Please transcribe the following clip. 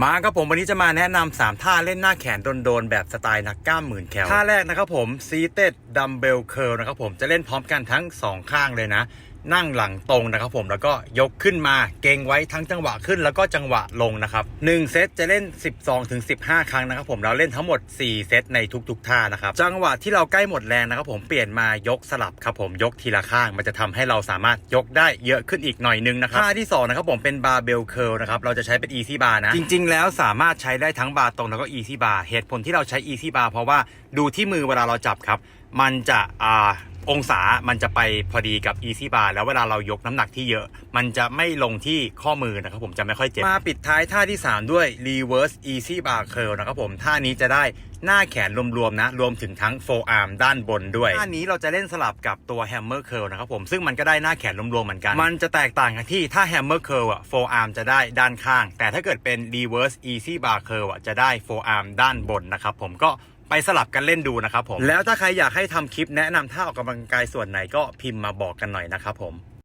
มาครับผมวันนี้จะมาแนะนำ3ท่าเล่นหน้าแขนโดนๆแบบสไตล์นักกล้ามหมื่นแคลท่าแรกนะครับผมซีเต็ดดัมเบลเคิร์นะครับผมจะเล่นพร้อมกันทั้ง 2 ข้างเลยนะ นั่งหลังตรงนะครับผมแล้วก็ยกขึ้นมาเกรงไว้ทั้งจังหวะขึ้นแล้วก็จังหวะลงนะครับ1เซตจะเล่น 12ถึง15 ครั้งนะครับผมเราเล่นทั้งหมด 4 เซตในทุกๆท่านะครับจังหวะที่เราใกล้หมดแรงนะครับผมเปลี่ยนมายกสลับครับผมยกทีละข้าง มันจะทำให้เราสามารถยกได้เยอะขึ้นอีกหน่อยนึงนะครับท่าที่สองนะครับผมเป็นบาร์เบลเคิลนะครับเราจะใช้เป็น easy bar นะจริง ๆ แล้วสามารถใช้ได้ทั้งบาร์ตรงแล้วก็ easy bar เหตุผลที่เราใช้ easy bar เพราะว่าดูที่มือเวลาเราจับครับมันจะอ่า องศามันจะไปพอดีกับ easy bar แล้วเวลาเรายกน้ำหนักที่เยอะ มันจะไม่ลงที่ข้อมือนะครับผมจะไม่ค่อยเจ็บ มาปิดท้ายท่าที่ 3 ด้วย reverse easy bar curl นะครับผม ท่านี้จะได้หน้าแขนรวมๆนะ รวมถึงทั้ง forearm ด้านบนด้วยท่านี้เราจะเล่นสลับกับตัว hammer curl นะครับผมซึ่งมันก็ได้หน้าแขนรวมๆเหมือนกัน มันจะแตกต่างกันที่ถ้า hammer curl อะ forearm จะได้ด้านข้าง แต่ถ้าเกิดเป็น reverse easy bar curl อะจะได้ forearm ด้านบนนะครับผมก็ ไปสลับกันเล่นดูนะครับผม แล้วถ้าใครอยากให้ทำคลิปแนะนำท่าออกกำลังกายส่วนไหนก็พิมพ์มาบอกกันหน่อยนะครับผม